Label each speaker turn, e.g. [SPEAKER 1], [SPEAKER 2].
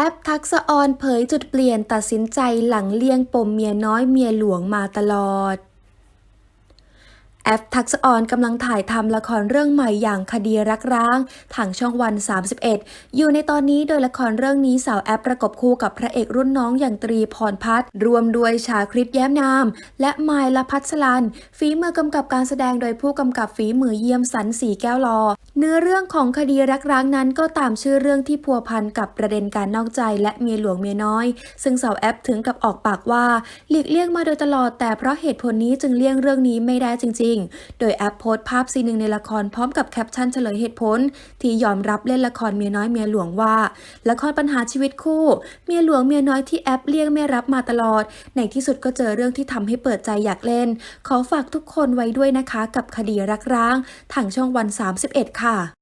[SPEAKER 1] แอปทักษะออนเผยจุดเปลี่ยนตัดสินใจหลังเลี่ยงปมเมียน้อยเมียหลวงมาตลอด แอปทักษออนกำลังถ่ายทำละครเรื่องใหม่อย่างคดีรักร้างทางช่องวัน 31 อยู่ในตอนนี้โดยละครเรื่องนี้สาวแอปประกบคู่กับพระเอกรุ่นน้องอย่างตรีพรพัฒน์รวมด้วยชาคริตแย้มนาม และไมายละพัชลัน ฝีมือกำกับการแสดงโดยผู้กำกับฝีมือเยี่ยมสันสีแก้วลอ เนื้อเรื่องของคดีรักร้างนั้นก็ตามชื่อเรื่องที่พัวพันกับประเด็นการนอกใจและเมียหลวงเมียน้อย ซึ่งสาวแอปถึงกับออกปากว่าหลีกเลี่ยงมาโดยตลอดแต่เพราะเหตุผลนี้จึงเลี่ยงเรื่องนี้ไม่ได้จริงโดยแอปโพสต์ภาพซีนหนึ่งในละครพร้อมกับแคปชั่นเฉลยเหตุผล ที่ยอมรับเล่นละครเมียน้อยเมียหลวงว่า ละครปัญหาชีวิตคู่ เมียหลวงเมียน้อยที่แอปเลี่ยงไม่รับมาตลอด ในที่สุดก็เจอเรื่องที่ทำให้เปิดใจอยากเล่น ขอฝากทุกคนไว้ด้วยนะคะ กับคดีรักร้างทางช่องวัน 31 ค่ะ